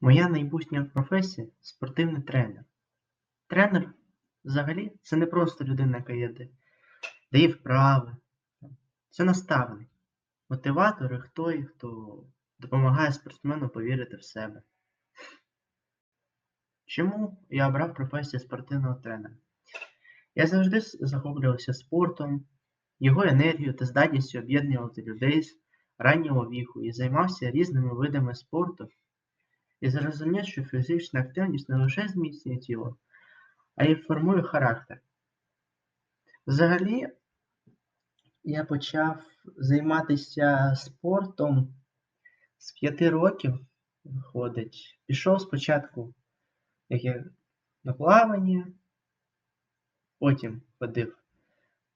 Моя майбутня професія спортивний тренер. Тренер взагалі це не просто людина, яка є дає вправи. Це наставник, мотиватор і той, хто допомагає спортсмену повірити в себе. Чому я обрав професію спортивного тренера? Я завжди захоплювався спортом, його енергією та здатністю об'єднувати людей з раннього віку і займався різними видами спорту і зрозумів, що фізична активність не лише зміцнює тіло, а й формує характер. Взагалі, я почав займатися спортом з п'яти років, виходить. Пішов спочатку як я на плавання, потім ходив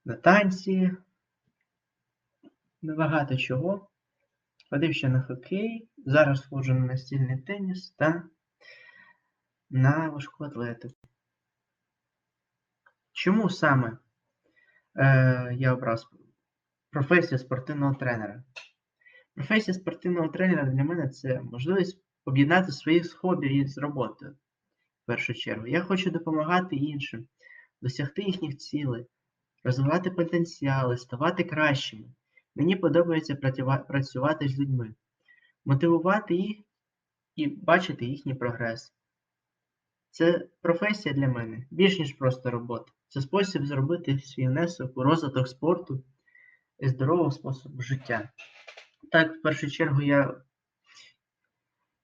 на танці, на багато чого. Ходив ще на хокей, зараз ходжу на настільний теніс та на важку атлетику. Чому саме е, я обрав професію спортивного тренера? Професія спортивного тренера для мене це можливість об'єднати свої хобі з роботою. В першу чергу. Я хочу допомагати іншим, досягти їхніх цілей, розвивати потенціали, ставати кращими. Мені подобається працювати з людьми, мотивувати їх і бачити їхній прогрес. Це професія для мене більш ніж просто робота. Це спосіб зробити свій внесок у розвиток спорту і здорового способу життя. Так, в першу чергу, я,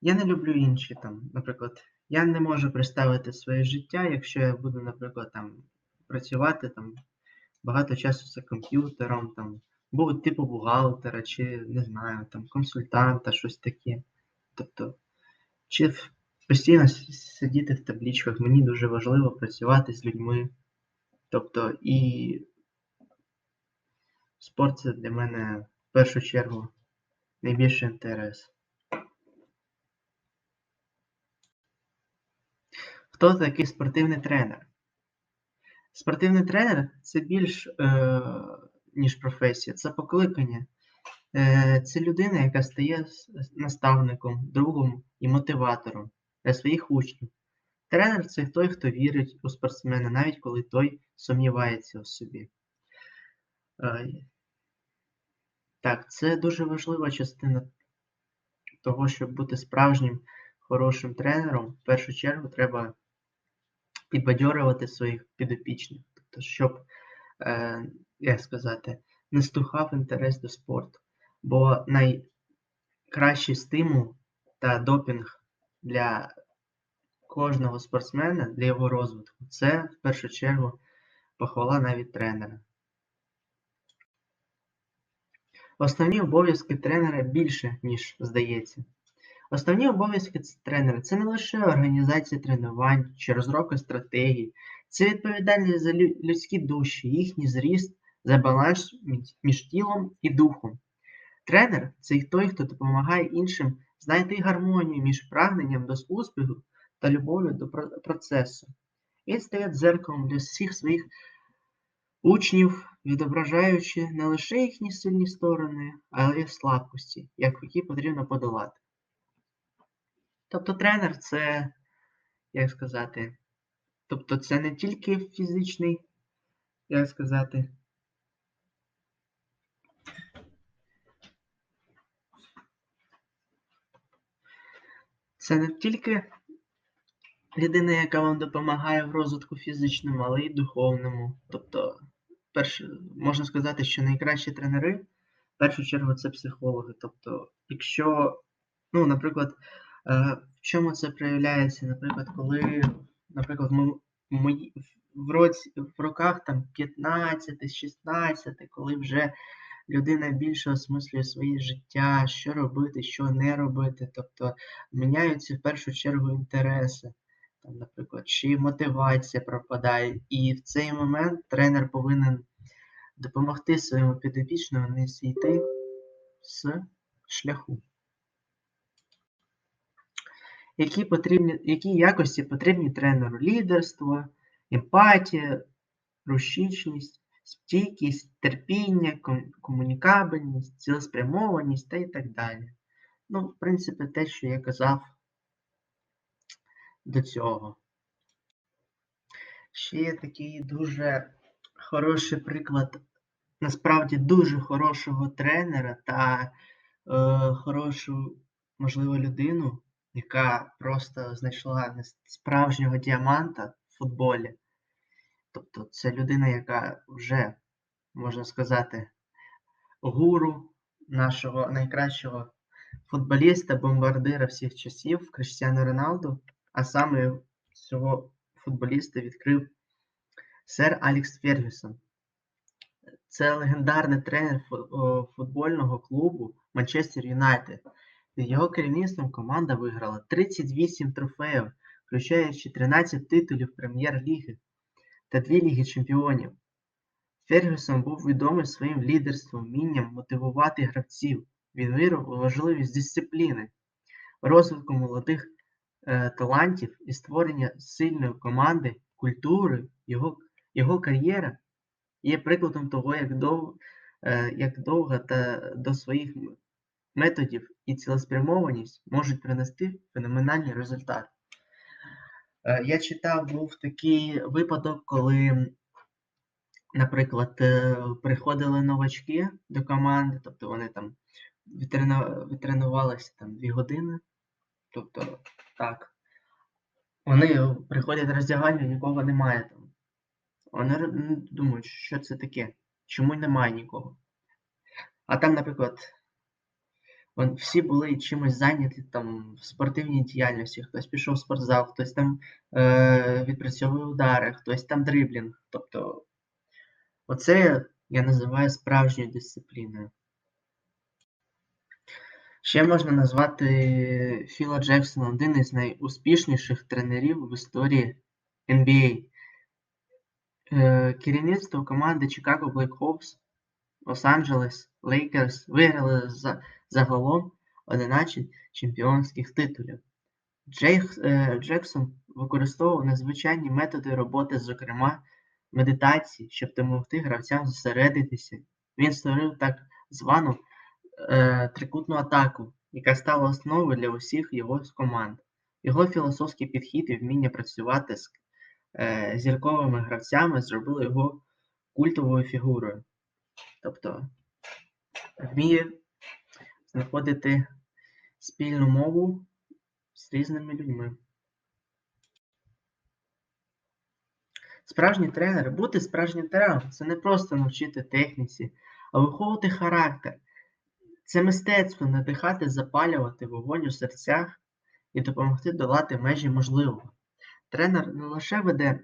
я не люблю інші там, наприклад, я не можу представити своє життя, якщо я буду, наприклад, там працювати там багато часу за комп'ютером, там, був типу бухгалтера, чи не знаю, там консультанта, щось таке. Тобто, чи постійно сидіти в табличках, мені дуже важливо працювати з людьми. Тобто, і спорт це для мене в першу чергу найбільший інтерес. Хто такий спортивний тренер? Спортивний тренер це більш е, ніж професія, це покликання. Е, це людина, яка стає наставником, другом і мотиватором для своїх учнів. Тренер це той, хто вірить у спортсмена, навіть коли той сумнівається у собі. Так, це дуже важлива частина того, щоб бути справжнім хорошим тренером. В першу чергу треба підбадьорювати своїх підопічних, тобто, щоб, е, як сказати, не стухав інтерес до спорту. Бо найкращий стимул та допінг для кожного спортсмена, для його розвитку, це в першу чергу похвала навіть тренера. Основні обов'язки тренера більше, ніж здається. Основні обов'язки тренера це не лише організація тренувань чи розробка стратегій, це відповідальність за людські душі, їхній зріст, за баланс між- тілом і духом. Тренер це той, хто допомагає іншим знайти гармонію між прагненням до успіху та любов'ю до процесу. Він стає дзеркалом для всіх своїх учнів, відображаючи не лише їхні сильні сторони, але й слабкості, які потрібно подолати. Тобто тренер це, як сказати, тобто це не тільки фізичний, як сказати, це не тільки людина, яка вам допомагає в розвитку фізичному, але й духовному. Тобто, перше, можна сказати, що найкращі тренери, в першу чергу, це психологи. Тобто, якщо, ну, наприклад, е, в чому це проявляється? Наприклад, коли, наприклад, ми, мої, в, році, в роках там 15, 16, коли вже людина більше осмислює своє життя, що робити, що не робити. Тобто міняються в першу чергу інтереси. Там, наприклад, чи мотивація пропадає. І в цей момент тренер повинен допомогти своєму підопічному не зійти з шляху. Які, потрібні, які якості потрібні тренеру? Лідерство, емпатія, рушічність, стійкість, терпіння, комунікабельність, цілеспрямованість та і так далі. Ну, в принципі, те, що я казав до цього. Ще є такий дуже хороший приклад, насправді дуже хорошого тренера та е, хорошу, можливо, людину, яка просто знайшла справжнього діаманта в футболі. Тобто це людина, яка вже, можна сказати, гуру нашого найкращого футболіста, бомбардира всіх часів Кріштіану Роналду, а саме цього футболіста відкрив сер Алікс Фергюсон. Це легендарний тренер футбольного клубу Манчестер Юнайтед. Під його керівництвом команда виграла 38 трофеїв, включаючи 13 титулів Прем'єр-ліги та 2 Ліги Чемпіонів. Фергюсон був відомий своїм лідерством, вмінням мотивувати гравців. Він вірив у важливість дисципліни, розвитку молодих е, талантів і створення сильної команди, культури. Його, його кар'єра є прикладом того, як, дов, е, як довго та до своїх методів і цілеспрямованість можуть принести феноменальний результат. Е, Я читав, був такий випадок, коли, наприклад, е, приходили новачки до команди, тобто вони там відтренувалися там 2 години, тобто так. Вони приходять роздягальню, нікого немає там. Вони думають, що це таке, чому немає нікого. А там, наприклад, всі були чимось зайняті там в спортивній діяльності, хтось пішов в спортзал, хтось там е, відпрацьовує удари, хтось там дриблінг. Тобто, оце я називаю справжньою дисципліною. Ще можна назвати Філа Джексона один із найуспішніших тренерів в історії NBA. Е, Керівництво команди Chicago Blackhawks, Лос-Анджелес Лейкерс виграли за, загалом 11 чемпіонських титулів. Джейх, е, Джексон використовував незвичайні методи роботи, зокрема медитації, щоб допомогти гравцям зосередитися. Він створив так звану е, трикутну атаку, яка стала основою для усіх його команд. Його філософський підхід і вміння працювати з е, зірковими гравцями зробили його культовою фігурою. Тобто вміє знаходити спільну мову з різними людьми. Справжній тренер, бути справжнім тренером це не просто навчити техніці, а виховувати характер. Це мистецтво надихати, запалювати вогонь у серцях і допомогти долати межі можливого. Тренер не лише веде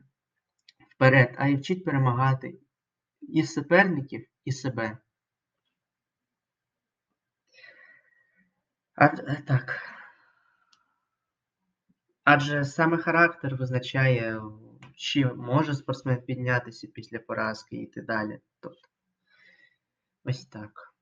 вперед, а й вчить перемагати і суперників, і себе. А, е, так. Адже саме характер визначає, чи може спортсмен піднятися після поразки і йти далі. Тобто, ось так.